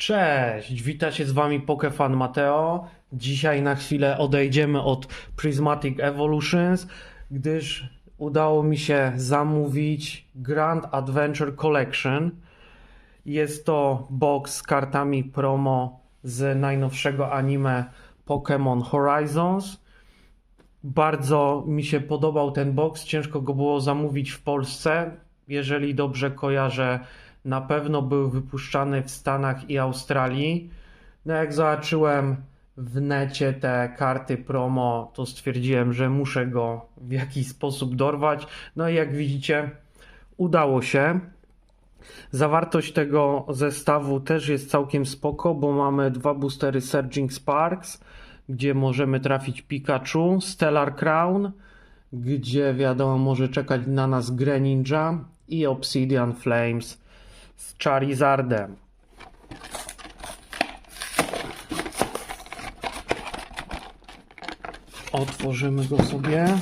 Cześć, witacie z wami Pokefan Mateo. Dzisiaj na chwilę odejdziemy od Prismatic Evolutions, gdyż udało mi się zamówić Grand Adventure Collection. Jest to box z kartami promo z najnowszego anime Pokémon Horizons. Bardzo mi się podobał ten box. Ciężko go było zamówić w Polsce. Jeżeli dobrze kojarzę, na pewno był wypuszczany w Stanach i Australii. No jak zobaczyłem w necie te karty promo, to stwierdziłem, że muszę go w jakiś sposób dorwać. No i jak widzicie, udało się. Zawartość tego zestawu też jest całkiem spoko, bo mamy dwa boostery Surging Sparks, gdzie możemy trafić Pikachu, Stellar Crown, gdzie wiadomo może czekać na nas Greninja i Obsidian Flames z Charizardem. Otworzymy go sobie.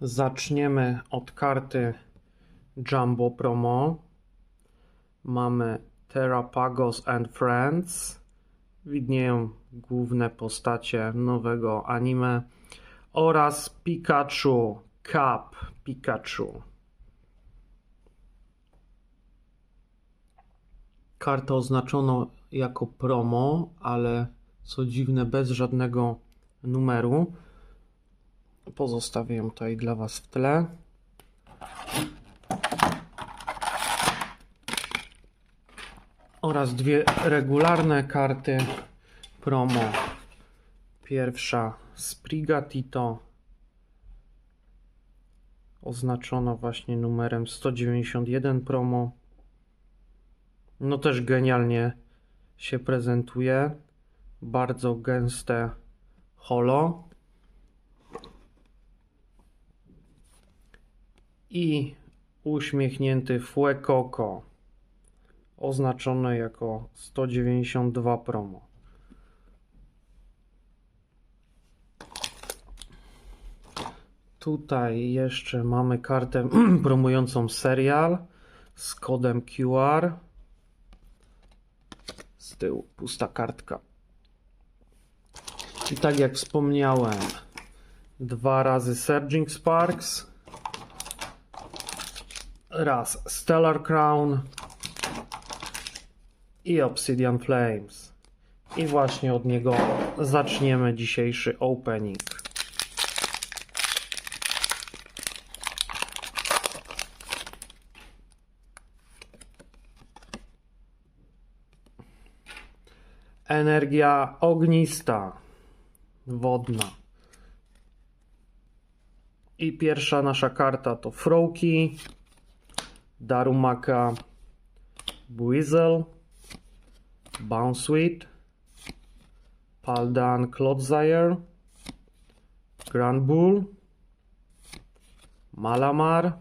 Zaczniemy od karty Jumbo Promo. Mamy Terrapagos and Friends. Widnieją główne postacie nowego anime oraz Pikachu, Cap Pikachu. Kartę oznaczono jako promo, ale co dziwne, bez żadnego numeru. Pozostawię ją tutaj dla Was w tle. Oraz dwie regularne karty promo. Pierwsza Sprigatito oznaczona właśnie numerem 191 promo. No też genialnie się prezentuje. Bardzo gęste holo. I uśmiechnięty Fuecoco oznaczone jako 192 promo. Tutaj jeszcze mamy kartę promującą serial z kodem QR. Z tyłu pusta kartka. I tak jak wspomniałem, dwa razy Surging Sparks, raz Stellar Crown i Obsidian Flames. I właśnie od niego zaczniemy dzisiejszy opening. Energia ognista, wodna. I pierwsza nasza karta to Froki, Darumaka, Buizel, Bounsweet, Paldan Grand Bull, Malamar,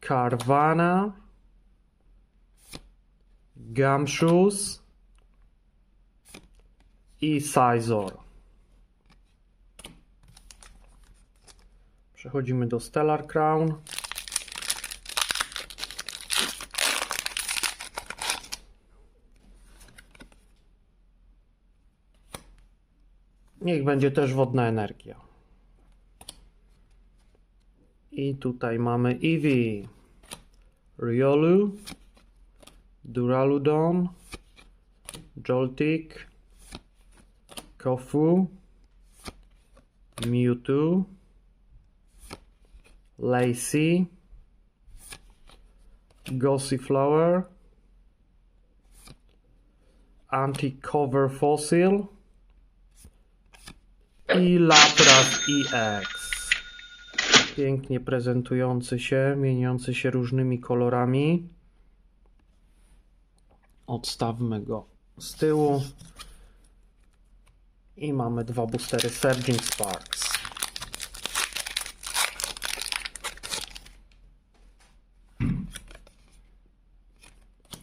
Carvana, Gumshoes i Sizor. Przechodzimy do Stellar Crown. Niech będzie też wodna energia. I tutaj mamy Eevee, Riolu, Duraludon, Joltik, Kofu, Mewtwo, Lacey, Gossiflower, Anti-Cover Fossil, i Lapras EX. Pięknie prezentujący się, mieniący się różnymi kolorami. Odstawmy go z tyłu. I mamy dwa boostery Surging Sparks.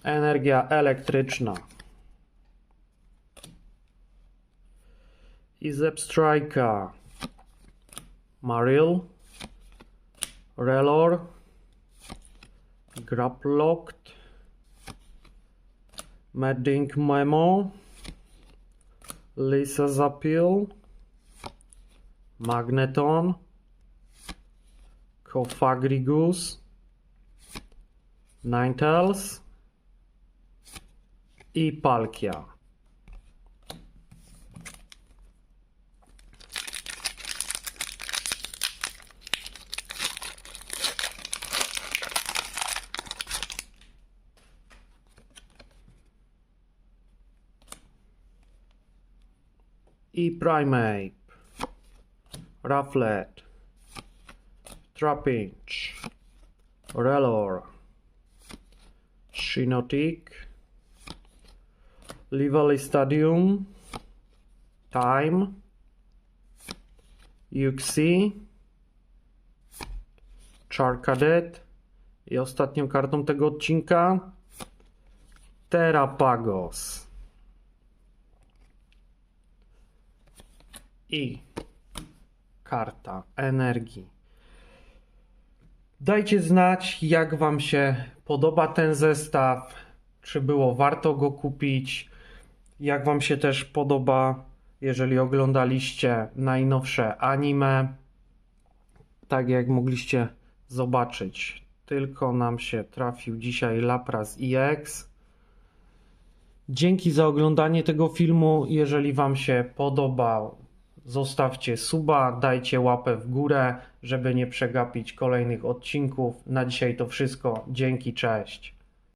Energia elektryczna. Izep Striker, Maril, Relor, Graplocked, Madding Memo, Lisa Zapil, Magneton, Kofagrigus, Ninetales i Palkia. I Primeape, Rufflet, Trapinch, Relor, Shinotic, Stadium, Time, Uxie, Charcadet i ostatnią kartą tego odcinka. Terrapagos. I karta energii. Dajcie znać, jak Wam się podoba ten zestaw, czy było warto go kupić, jak Wam się też podoba, jeżeli oglądaliście najnowsze anime. Tak jak mogliście zobaczyć, tylko nam się trafił dzisiaj Lapras EX. Dzięki za oglądanie tego filmu. Jeżeli Wam się podobał, zostawcie suba, dajcie łapę w górę, żeby nie przegapić kolejnych odcinków. Na dzisiaj to wszystko. Dzięki, cześć.